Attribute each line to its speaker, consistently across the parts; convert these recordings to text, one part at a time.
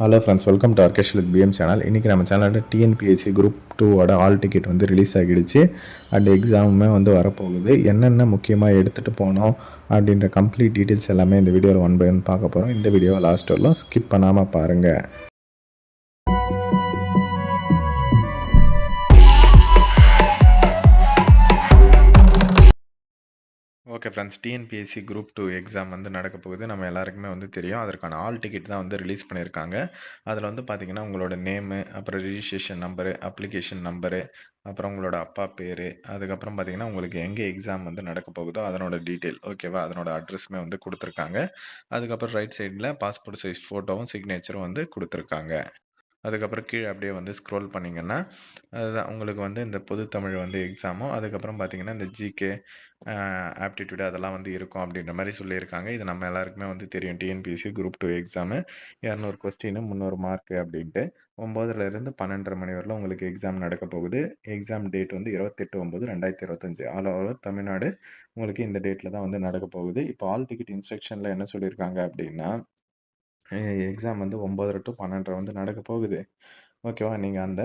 Speaker 1: Hello friends welcome to Arkesh with PM channel இன்றைக்கி நம்ம சேனலில் டிஎன்பிஎஸ்சி குரூப் டூவோட ஆல் டிக்கெட் வந்து ரிலீஸ் ஆகிடுச்சு. அண்ட் எக்ஸாமுமே வந்து வரப்போகுது. என்னென்ன முக்கியமாக எடுத்துகிட்டு போனோம் அப்படின்ற கம்ப்ளீட் டீட்டெயில்ஸ் எல்லாமே இந்த வீடியோவில் ஒன் பை ஒன் பார்க்க போகிறோம் இந்த வீடியோவை லாஸ்ட் வரலாம் ஸ்கிப் பண்ணாமல் பாருங்கள் okay friends TNPSC group two exam வந்து நடக்க போகுது. நம்ம எல்லாருக்குமே வந்து தெரியும். அதற்கான ஆல் டிக்கெட் தான் வந்து ரிலீஸ் பண்ணியிருக்காங்க. அதில் வந்து பார்த்திங்கன்னா உங்களோட நேமு அப்புறம் ரிஜிஸ்ட்ரேஷன் நம்பரு அப்ளிகேஷன் நம்பரு அப்புறம் உங்களோட அப்பா பேர் அதுக்கப்புறம் பார்த்திங்கன்னா உங்களுக்கு எங்கே எக்ஸாம் வந்து நடக்க போகுதோ அதனோட டீட்டெயில் ஓகேவா அதனோட அட்ரஸுமே வந்து கொடுத்துருக்காங்க. அதுக்கப்புறம் ரைட் சைடில் பாஸ்போர்ட் சைஸ் ஃபோட்டோவும் சிக்னேச்சரும் வந்து கொடுத்துருக்காங்க. அதுக்கப்புறம் கீழே அப்படியே வந்து ஸ்க்ரோல் பண்ணிங்கன்னா அதுதான் உங்களுக்கு வந்து இந்த பொது தமிழ் வந்து எக்ஸாமும் அதுக்கப்புறம் பார்த்தீங்கன்னா இந்த ஜிகே ஆப்டிடியூடு அதெல்லாம் வந்து இருக்கும் அப்படின்ற மாதிரி சொல்லியிருக்காங்க. இது நம்ம எல்லாருக்குமே வந்து தெரியும். டிஎன்பிஎஸ்சி குரூப் டூ எக்ஸாமு இரநூறு கொஸ்டின் முந்நூறு மார்க்கு அப்படின்ட்டு. ஒம்போதுலேருந்து பன்னெண்டரை மணி வரலாம் உங்களுக்கு எக்ஸாம் நடக்க போகுது. எக்ஸாம் டேட் வந்து இருபத்தெட்டு ஒம்பது ரெண்டாயிரத்தி இருபத்தஞ்சி. ஆல் ஓவர் தமிழ்நாடு உங்களுக்கு இந்த டேட்டில் தான் வந்து நடக்க போகுது. இப்போ ஆல் டிக்கெட் இன்ஸ்ட்ரக்ஷனில் என்ன சொல்லியிருக்காங்க அப்படின்னா எக்ஸாம் வந்து ஒம்போதரை டு பன்னெண்டரை வந்து நடக்க போகுது. ஓகேவா நீங்கள் அந்த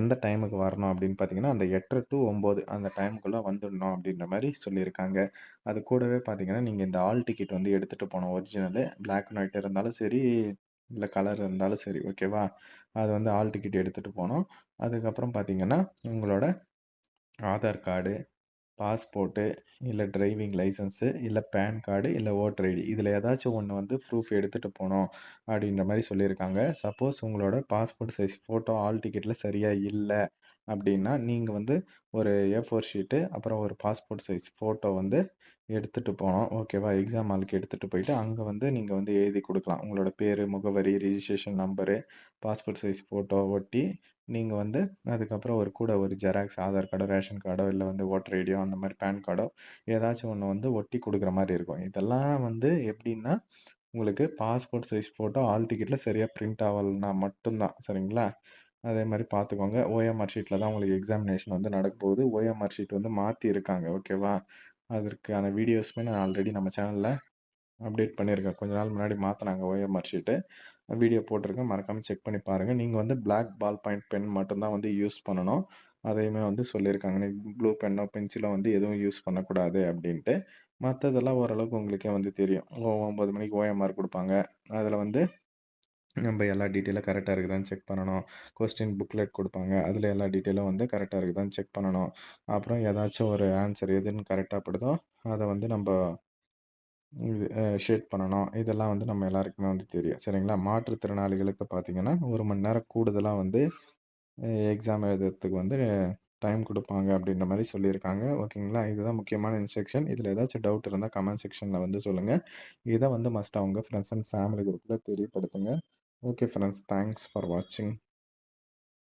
Speaker 1: எந்த டைமுக்கு வரணும் அப்படின்னு பார்த்தீங்கன்னா அந்த எட்டரை டு ஒம்பது அந்த டைமுக்குள்ளே வந்துடணும் அப்படின்ற மாதிரி சொல்லியிருக்காங்க. அது கூடவே பார்த்தீங்கன்னா நீங்கள் இந்த ஆல் டிக்கெட் வந்து எடுத்துகிட்டு போனோம் ஒரிஜினலு பிளாக் அண்ட் ஒயிட் இருந்தாலும் சரி இல்லை கலர் இருந்தாலும் சரி ஓகேவா அது வந்து ஆல் டிக்கெட் எடுத்துகிட்டு போகணும். அதுக்கப்புறம் பார்த்தீங்கன்னா உங்களோட ஆதார் கார்டு பாஸ்போர்ட்டு இல்லை டிரைவிங் லைசன்ஸு இல்லை பேன் கார்டு இல்லை ஓட்டர் ஐடி. இதில் ஏதாச்சும் ஒன்று வந்து ப்ரூஃப் எடுத்துகிட்டு போகணும் அப்படின்ற மாதிரி சொல்லியிருக்காங்க. சப்போஸ் உங்களோட பாஸ்போர்ட் சைஸ் ஃபோட்டோ ஆல் டிக்கெட்டில் சரியாக இல்லை அப்படின்னா நீங்கள் வந்து ஒரு ஏ ஃபோர் ஷீட்டு அப்புறம் ஒரு பாஸ்போர்ட் சைஸ் ஃபோட்டோ வந்து எடுத்துகிட்டு போனோம் ஓகேவா? எக்ஸாம் ஹாலுக்கு எடுத்துகிட்டு போயிட்டு அங்கே வந்து நீங்கள் வந்து எழுதி கொடுக்கலாம். உங்களோட பேர் முகவரி registration number passport size photo ஒட்டி நீங்கள் வந்து அதுக்கப்புறம் ஒரு கூட ஒரு ஜெராக்ஸ் ஆதார் கார்டோ ரேஷன் கார்டோ இல்லை வந்து ஓட்டர் ஐடியோ அந்த மாதிரி பேன் கார்டோ ஏதாச்சும் ஒன்று வந்து ஒட்டி கொடுக்குற மாதிரி இருக்கும். இதெல்லாம் வந்து எப்படின்னா உங்களுக்கு பாஸ்போர்ட் சைஸ் ஃபோட்டோ ஆல் டிக்கெட்டில் சரியாக பிரிண்ட் ஆகலைன்னா மட்டும்தான் சரிங்களா? அதே மாதிரி பார்த்துக்கோங்க. ஓஎம்ஆர் ஷீட்டில் தான் உங்களுக்கு எக்ஸாமினேஷன் வந்து நடக்க போகுது. ஓஎம்ஆர் ஷீட் வந்து மாற்றி இருக்காங்க ஓகேவா அதற்கான வீடியோஸுமே நான் ஆல்ரெடி நம்ம சேனலில் அப்டேட் பண்ணியிருக்கேன் கொஞ்ச நாள் முன்னாடி மாற்றினாங்க ஓஎம்ஆர் ஷீட்டு வீடியோ போட்டிருக்கேன். மறக்காமல் செக் பண்ணி பாருங்கள் நீங்கள் வந்து பிளாக் பால் பாயிண்ட் பென் மட்டும்தான் வந்து யூஸ் பண்ணணும். அதையுமே வந்து சொல்லியிருக்காங்க. நீ ப்ளூ பென்னோ பென்சிலோ வந்து எதுவும் யூஸ் பண்ணக்கூடாது அப்படின்ட்டு மற்றதெல்லாம் ஓரளவுக்கு உங்களுக்கே வந்து தெரியும். ஒம்பது மணிக்கு ஓஎம்ஆர் கொடுப்பாங்க. அதில் வந்து நம்ம எல்லா டீட்டெயிலும் கரெக்டாக இருக்குதான்னு செக் பண்ணணும். கொஸ்டின் புக்லெட் கொடுப்பாங்க. அதில் எல்லா டீட்டெயிலும் வந்து கரெக்டாக இருக்குதான்னு செக் பண்ணணும். அப்புறம் ஏதாச்சும் ஒரு ஆன்சர் எதுன்னு கரெக்டாக படுதோ அதை வந்து நம்ம இது ஷேட் பண்ணணும். இதெல்லாம் வந்து நம்ம எல்லாருக்குமே வந்து தெரியும். சரிங்களா? மாற்றுத்திறனாளிகளுக்கு பார்த்தீங்கன்னா ஒரு மணி நேரம் கூடுதலாக வந்து எக்ஸாம் எழுதுறதுக்கு வந்து டைம் கொடுப்பாங்க அப்படின்ற மாதிரி சொல்லியிருக்காங்க. ஓகேங்களா? இதுதான் முக்கியமான இன்ஸ்ட்ரக்ஷன் இதில் ஏதாச்சும் டவுட் இருந்தால் கமெண்ட் செக்ஷனில் வந்து சொல்லுங்கள் இதை வந்து மஸ்ட் அவங்க ஃப்ரெண்ட்ஸ் அண்ட் ஃபேமிலி குரூப்பில் தெரியப்படுத்துங்க. ஓகே ஃப்ரெண்ட்ஸ் தேங்க்ஸ் ஃபார் வாட்சிங்